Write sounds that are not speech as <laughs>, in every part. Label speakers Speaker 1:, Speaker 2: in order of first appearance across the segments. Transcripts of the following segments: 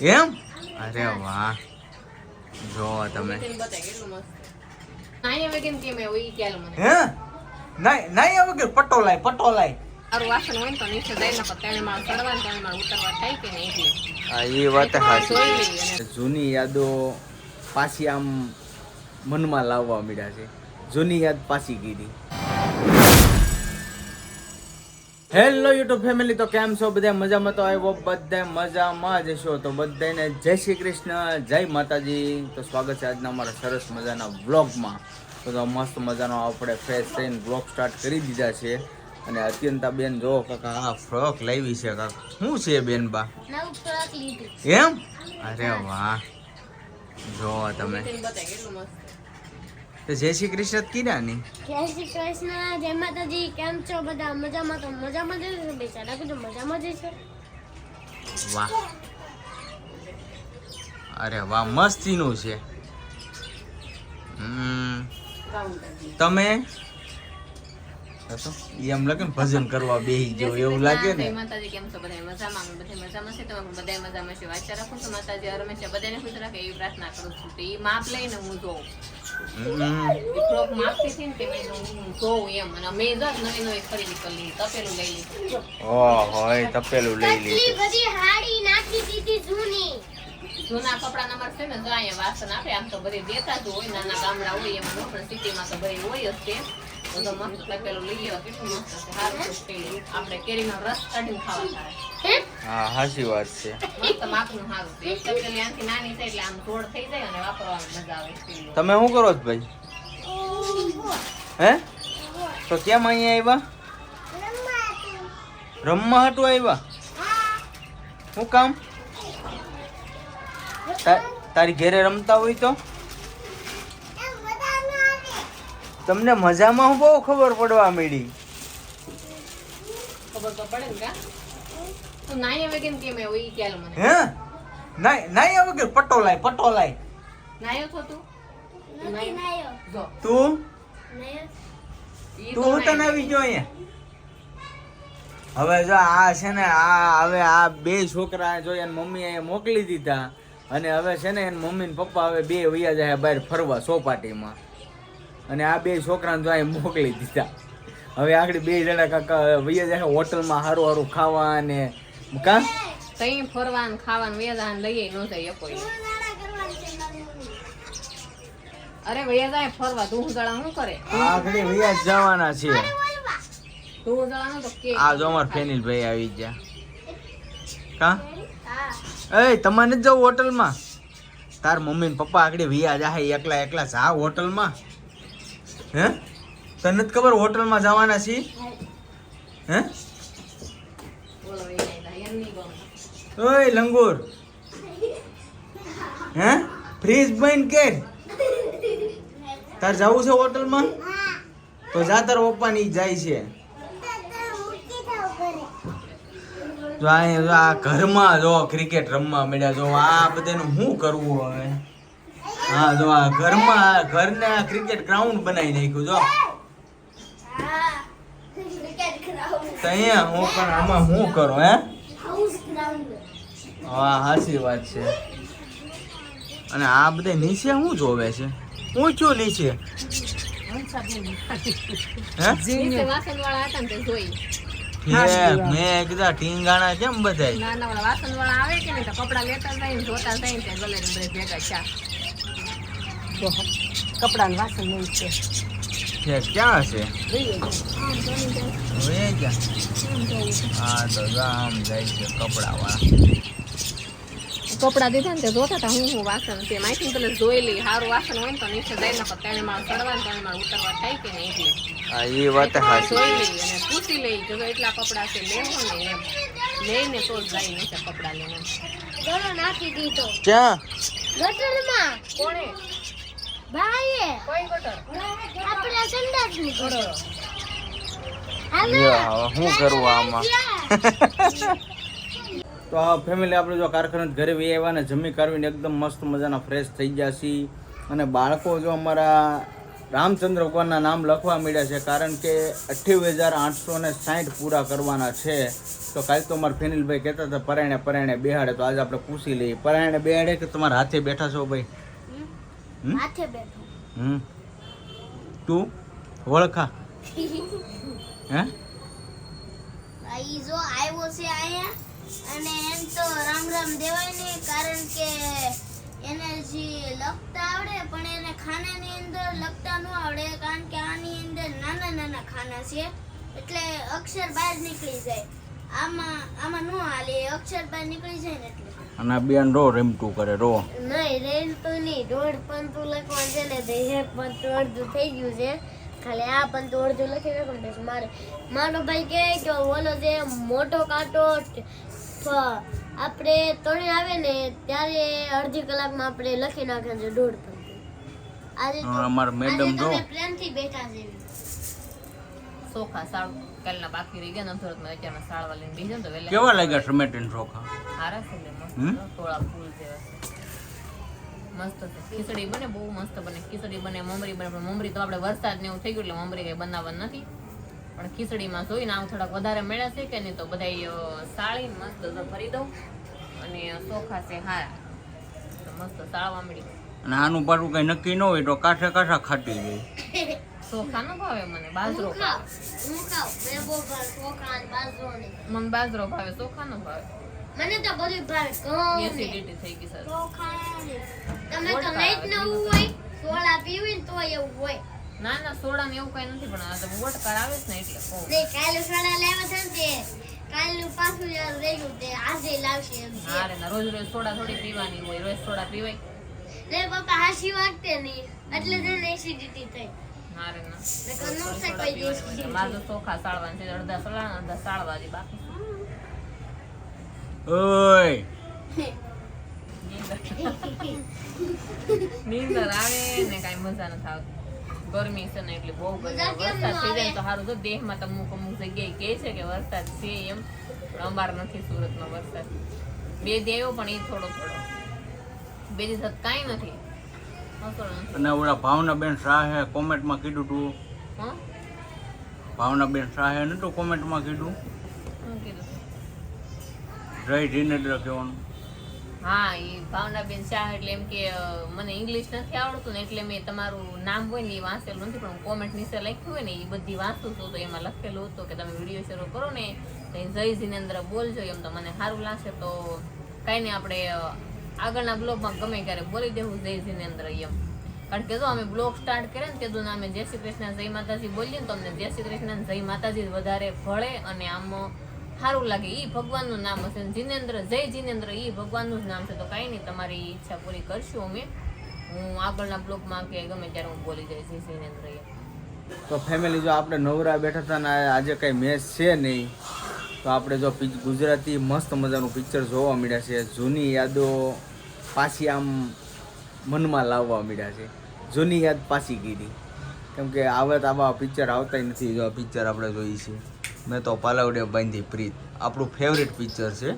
Speaker 1: એમ? અરે વાહ. જો તમે.
Speaker 2: નાઈ હવે કેમ કેમ એવું ઈ ખ્યાલ મને.
Speaker 1: હે? નાઈ નાઈ આવે કે પટોલાય પટોલાય
Speaker 2: મારું વાસણ હોય ને તો નીચે જાય ને ત્રણે માળ ચડવા ને માળ ઉતરવા થાય કે નહીં એટલે.
Speaker 1: હા એ વાત
Speaker 2: અને
Speaker 1: જૂની યાદો પાછી આમ મનમાં લાવવા મળ્યા છે. જૂની યાદ પાછી કીધી. હેલો યુટ્યુબ ફેમિલી તો કેમ છો? બધા મજામાં? તો આવ્યો બધા મજામાં જ છો તો બધાને જય શ્રી કૃષ્ણ જય માતાજી. તો સ્વાગત છે આજના અમારા સરસ મજાના વ્લોગમાં. તો મસ્ત મજાનો આપણે ફ્રેશ થઈને વ્લોગ સ્ટાર્ટ કરી દીધા છે. અને અત્યંતા બેન જો કાકા આ ફ્રોક લાવી છે કાકા. શું છે બેન બા? એમ? અરે વાહ. જો તમે
Speaker 2: તને બતાય કેટલું મસ્ત
Speaker 1: તો જય શ્રી કૃષ્ણ કીધા ની
Speaker 3: જય શ્રી કૃષ્ણ. જય માતાજી. કેમ છો બધા? મજામાં તો મજામાં જ છો બેચારા કીધું મજામાં જ છો?
Speaker 1: વાહ. અરે વાહ મસ્તીનું છે. તમે? એમ લાગે ને ભજન કરવા બેહી ગયો એવું લાગે ને?
Speaker 2: માતાજી કેમ છો બધા મજામાં? અમે બધા મજામાં છે. તમે બધા મજામાં છે. વાંચા રાખું છું માતાજી હરમેશા બધાને ખુશ રાખે એવી પ્રાર્થના કરું છું. તો એ માપ લઈને હું જોઉં.
Speaker 1: હમ.
Speaker 2: એ ફ્રોક માપતી હતી ને તે મેં જોઉં એમ અને મેં જો નવી નવી ખરીદી કરી તપેલું લઈ લીધું
Speaker 1: ઓહો એ તપેલું લઈ
Speaker 3: કેટલી
Speaker 1: લીધું.
Speaker 3: બધી હાડી નાખી દીધી જૂની.
Speaker 2: જૂના કપડા મારે છે ને જો અહીંયા વાસણ આપે. આમ તો બધી દેતા જ હોય નાના ગામડા હોય એમાં નો પણ સિટીમાં તો બધી હોય જ તે તો તો મસ્ત તપેલું લઈ ગયો કેટલું મસ્ત સારું. આપણે કેરીનો રસ કાઢીને ખાવા થાય.
Speaker 3: હે
Speaker 1: હા હાચી વાત છે. તમે શું કરો છો ભાઈ? હે? તો કેમ અહીંયા આવ્યા? રમવા હતું આવ્યા? શું કામ? તારી ઘેરે રમતા હોય તો? તમને મજામાં હું બહુ ખબર પડવા મળી
Speaker 2: ખબર તો પડે ને કા? તું નાઈ હવે કેમ કેમ એવું ઈ ખ્યાલ મને.
Speaker 1: હે? નાઈ નાઈ આવે કે પટોલાય પટોલાય?
Speaker 2: નાયો છો તું?
Speaker 3: નથી નાયો.
Speaker 2: જો.
Speaker 1: તું?
Speaker 3: નાયો.
Speaker 2: તું
Speaker 1: તને આવી જો અહીંયા? હવે જો આ છે ને આ હવે આ બે છોકરા જો એની મમ્મી અહીંયા મોકલી દીધા અને હવે છે ને એની મમ્મી ને પપ્પા હવે બે વૈયા જાય બહાર ફરવા સોપાટીમાં. અને આ બે છોકરાને જો અહીંયા મોકલી દીધા. હવે આગળ બે જણા કાકા વૈયા જાય હોટલમાં સારું સારું ખાવા અને કા?
Speaker 2: તઈ ફરવાન ખાવાનું વેદાન લઈએ ન જઈએ કોઈ અરે ભૈયા જાય ફરવા તું જળા શું કરે
Speaker 1: આગળ ભૈયા જવાના છે.
Speaker 2: તું જળા તો કે.
Speaker 1: આ જો અમાર ફેનિલ ભાઈ આવી ગયા. કા?
Speaker 3: હા.
Speaker 1: એ તમારે જ જવું હોટલમાં? તાર મમ્મી ને પપ્પા આગળ વિયા જાય એકલા એકલા જા હોટલમાં. હે? તને જ ખબર હોટલમાં જવાના છીએ? હે
Speaker 2: બોલો વૈયા જાય એમ નહીં ગમતું.
Speaker 1: ઓય, લંગુર. હે? ફ્રીજ બંધ કે તાર જવું છે હોટલમાં? તો જા તાર પપ્પા ની જાય છે. જો આ આ ઘરમાં જો ક્રિકેટ રમવા મળ્યા, જો આ બધાનું શું કરવું હવે? હા, જો આ ઘરમાં ઘરને ક્રિકેટ ગ્રાઉન્ડ બનાવી નાખ્યું, જો. તો અહીંયા હું પણ આમાં શું કરું, હે? હા સાચી વાત છે. અને આ બધા નીચે શું જોવે છે? ઊંચું નીચે? મેં કીધા ટીંગાણા કેમ બધાય?
Speaker 2: નાના વાળા આવે કે નહીં કપડા લેતા જાય ને જોતા જાય ત્યાં ગલે ભેગા ચા કપડા વાસણ નહીં છે.
Speaker 1: ક્યાં છે? હવે ક્યાં? હા તો આમ જાય છે કપડા વાળા
Speaker 2: કપડા દીધા ને તે જોતા હતા હું હું વાસણ તે માહિતી પેલે જોઈ લઈ સારું વાસણ હોય ને તો નીચે જાય ને તેને માળ ચડવા ને તેને માળ ઉતરવા થાય કે નહીં એટલે.
Speaker 1: હા એ વાત સાચી
Speaker 2: જોઈ લઈ અને પૂછી લઈ કે જો એટલા કપડા છે લેવો ને એમ. લઈને તો જ જાય નીચે કપડા લઈને
Speaker 3: ગળો નાખી દીધો.
Speaker 1: ક્યાં?
Speaker 3: ગટરમાં.
Speaker 2: કોણે?
Speaker 3: ભાઈએ
Speaker 2: કોઈ ગટર?
Speaker 3: આપણે સંડાસની ગટરો.
Speaker 1: ગળો હું કરું આમાં? <laughs> તો આ ફેમિલી આપણે જો કારખાને ઘરે વી આવ્યા ને જમી કરવીને એકદમ મસ્ત મજાના ફ્રેશ થઈ ગયા છીએ. અને બાળકો જો અમારા રામચંદ્ર ભગવાનના નામ લખવા મળ્યા છે કારણ કે અઠ્યાવીસ હજાર આઠસો ને સાઠ પૂરા કરવાના છે. તો કાલે તો અમારા ફેનિલભાઈ કહેતા હતા પરાયણે પરાયણે બેહાડે. તો આજે આપણે પૂછી લઈએ. પરાયણે બેહાડે કે તમારા હાથે બેઠા છો ભાઈ?
Speaker 3: બેઠો.
Speaker 1: હમ? તું? વળખા? <laughs> હે?
Speaker 3: જો છે અને એમ તો રામ રામ દેવાય નહીં કારણ કે એને હજી લખતા આવડે પણ એને ખાનાની અંદર લખતા ન આવડે કારણ કે આની અંદર નાના નાના ખાના છે. એટલે અક્ષર બહાર નીકળી જાય. આમાં આમાં ન હાલે અક્ષર બહાર નીકળી જાય ને એટલે.
Speaker 1: અને બેન રો રેમટું કરે રો.
Speaker 3: નહીં તો નહીં. દોઢ પંતું લખવા છે ને તે એક પંતું અડધું થઈ ગયું છે. ખાલી આ પંતું અડધું લખી નાખો મારે મારો ભાઈ કહે કે ઓલો જે મોટો કાંટો આપણે ત્રણે આવે ને ત્યારે અડધી કલાકમાં આપણે લખી નાખે છે દોઢ પંતું આજે
Speaker 1: અમારા મેડમ જો.
Speaker 3: પ્રેમથી બેઠા છે
Speaker 2: ચોખા સાળ કાલના બાકી રહી ગયા ને અધૂરતમાં અત્યારમાં સાળવા લઈને બેસી ને તો વહેલા
Speaker 1: કેવા લાગ્યા ટમેટીન ચોખા
Speaker 2: છે મસ્ત થોડા ફૂલ જેવા છે. મસ્ત છે. ખીચડી બને બહુ મસ્ત બને. ખીચડી બને મમરી બને પણ મમરી તો આપણે વરસાદ ને એવું થઈ ગયું એટલે મમરી કઈ બનાવવાનું નથી. પણ ખીચડીમાં જોઈને આમ થોડાક વધારે મળ્યા છે કે નહીં તો બધા સાળી મસ્ત ભરી દઉં અને ચોખા છે હારા. તો મસ્ત સાળવા મળી
Speaker 1: અને આનું પાટું કઈ નક્કી ન હોય તો કાઠે કાઠા ખાટી જાય.
Speaker 2: ચોખા ન ભાવે મને બાજરો મને બાજરો ભાવે ચોખા ન ભાવે.
Speaker 3: મને તો બધું ભાવે
Speaker 2: એસિડિટી થઈ ગઈ સર.
Speaker 3: તમે તો નહીં જ હોય સોડા પીવી ને તો એવું હોય.
Speaker 2: ના ના સોડા ને એવું કઈ નથી પણ આ તો વોટકાર આવે છે ને એટલે.
Speaker 3: કાલે સોડા લેવા હતા ને કાલનું પાછું યાર રહી તે આજે લાવશે એમ છે.
Speaker 2: રોજ રોજ સોડા થોડી પીવાની હોય રોજ સોડા પીવાય.
Speaker 3: ને પપ્પા હાસી વાગતે નહીં. એટલે જ એસિડિટી થઈ.
Speaker 2: ના.
Speaker 3: ન.
Speaker 2: મારે તો ચોખા સાળવાના છે અડધા સળાના અડધા સાળવા છે બાકી.
Speaker 1: ઓય.
Speaker 2: નીંદર <laughs> આવે ને કઈ મજા નથી આવતી. ગરમી છે ને એટલે બહુ ગરમી. વરસાદ થઈ જાય તો સારું તો દેહમાં તો અમુક અમુક જગ્યાએ કહે છે કે વરસાદ છે એમ. પણ અમાર નથી સુરતમાં વરસાદ. બે દેવો પણ એ થોડો થોડો. બે દિવસ કાંઈ નથી.
Speaker 1: અને ઓલા ભાવનાબેન શાહે કોમેન્ટમાં કીધું તું.
Speaker 2: હં?
Speaker 1: ભાવનાબેન શાહે નતું કોમેન્ટમાં કીધું? જય જીનેન્દ્ર કહેવાનું.
Speaker 2: હા એ ભાવનાબેન શાહ એટલે એમ કે મને ઇંગ્લિશ નથી આવડતું ને એટલે મેં તમારું નામ હોય ને એ વાંચેલું નથી, પણ હું કોમેન્ટ નીચે લખ્યું હોય ને એ બધી વાંચું છું, તો એમાં લખેલું હતું કે તમે વીડિયો શરૂ કરો ને, તો જય જીનેન્દ્ર બોલજો, એમ તો મને સારું લાગશે, તો કાંઈ નહીં આપણે આગળના બ્લોગમાં ગમે ક્યારે બોલી દેવું, જય જીનેન્દ્ર એમ. કારણ કે જો અમે બ્લોગ સ્ટાર્ટ કરીએ ને તે અમે જય શ્રી કૃષ્ણ, જય માતાજી બોલીએ ને, તો અમને જય શ્રી કૃષ્ણ, જય માતાજી વધારે ભળે અને આમ સારું લાગે એ ભગવાનનું નામ હશે જીનેન્દ્ર, જય જીનેન્દ્ર એ ભગવાનનું જ નામ છે. તો કાંઈ નહીં, તમારી ઈચ્છા પૂરી કરશું અમે. હું આગળના બ્લોગમાં કે ગમે ત્યારે હું બોલી જઈશ જીનેન્દ્ર
Speaker 1: તો ફેમિલી જો આપણે નવરા બેઠા હતા ને આજે કંઈ મેચ છે નહીં, તો આપણે જો ગુજરાતી મસ્ત મજાનું પિક્ચર જોવા મળ્યા છે. જૂની યાદો પાછી આમ મનમાં લાવવા મળ્યા છે. જૂની યાદ પાછી કીધી કેમ કે આવે તો આવા પિક્ચર આવતા નથી, જો પિક્ચર આપણે જોઈએ છીએ. મેં તો પાલાવડે બાંધી પ્રીત. આપણું ફેવરેટ પિક્ચર છે.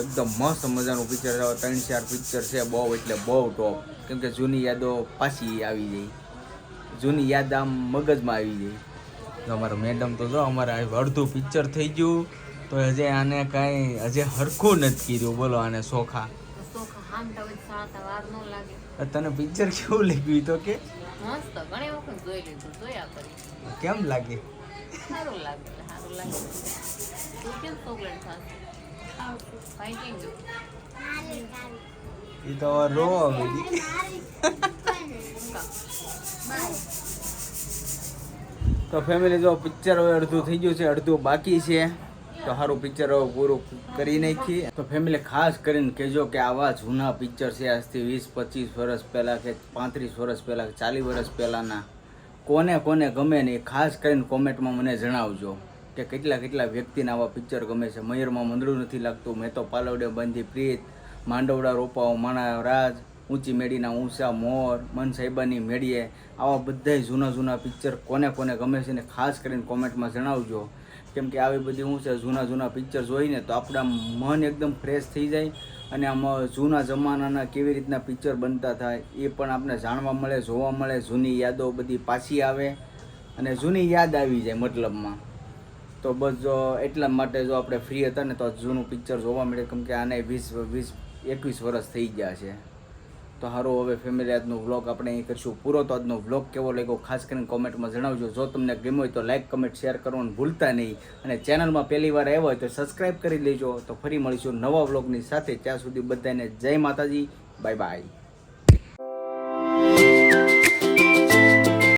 Speaker 1: એકદમ મસ્ત મજાનું પિક્ચર છે. ત્રણ ચાર પિક્ચર છે બહુ એટલે બહુ ટોપ કેમ કે જૂની યાદો પાછી આવી જાય. જૂની યાદ આમ મગજમાં આવી જાય. અમારા મેડમ તો જો અમારે અડધું પિક્ચર થઈ ગયું. તો હજે આને કાંઈ હજે હરખું નથી કર્યું. બોલો આને સોખા. તને પિક્ચર કેવું લાગ્યું તો કે?
Speaker 2: જોઈ
Speaker 1: કેમ લાગે?
Speaker 2: તું
Speaker 1: ફેમિલી જો. પિક્ચર હવે અડધું થઈ ગયું છે, અડધું બાકી છે. તો સારું પિક્ચર પૂરું કરી નાખી તો ફેમિલી ખાસ કરીને કહેજો કે આવા જૂના પિક્ચર છે આજથી વીસ, પચીસ વર્ષ પહેલાં કે પાંત્રીસ વર્ષ પહેલાં કે ચાલીસ વર્ષ પહેલાંના. કોને કોને ગમે નહીં ખાસ કરીને કોમેન્ટમાં મને જણાવજો કે કેટલા કેટલા વ્યક્તિને આવા પિક્ચર ગમે છે. મયુરમાં મંદડું નથી લાગતું. મેં તો પાલવડે બંધી પ્રીત, માંડવડા રોપાઓ, માણા રાજ, ઊંચી મેડીના ઊંચા મોર, મન સાહેબાની મેળીએ. આવા બધાય જૂના જૂના પિક્ચર કોને કોને ગમે છે ને ખાસ કરીને કોમેન્ટમાં જણાવજો. કેમ કે આવી બધી હું છે, જૂના જૂના પિક્ચર જોઈને તો આપણા મન એકદમ ફ્રેશ થઈ જાય. અને આમાં જૂના જમાનાના કેવી રીતના પિક્ચર બનતા થાય એ પણ આપણે જાણવા મળે, જોવા મળે. જૂની યાદો બધી પાછી આવે અને જૂની યાદ આવી જાય મતલબમાં. તો બસ જો એટલા માટે જો આપણે ફ્રી હતા ને તો જૂનું પિક્ચર જોવા મળે. કેમ કે આને વીસ વીસ, એકવીસ વર્ષ થઈ ગયા છે. તો સારું હવે ફેમિલી આજનો વ્લોગ આપણે અહીં કરીશું પૂરો. તો આજનો વ્લોગ કેવો લાગ્યો ખાસ કરીને કોમેન્ટમાં જણાવજો. જો તમને ગમ્યો હોય તો લાઇક કમેન્ટ શેર કરવાનું ભૂલતા નહીં. અને ચેનલમાં પહેલી વાર આવ્યા હોય તો સબસ્ક્રાઈબ કરી લેજો તો ફરી મળીશું નવા વ્લોગની સાથે. ત્યાં સુધી બધાને જય માતાજી. Bye bye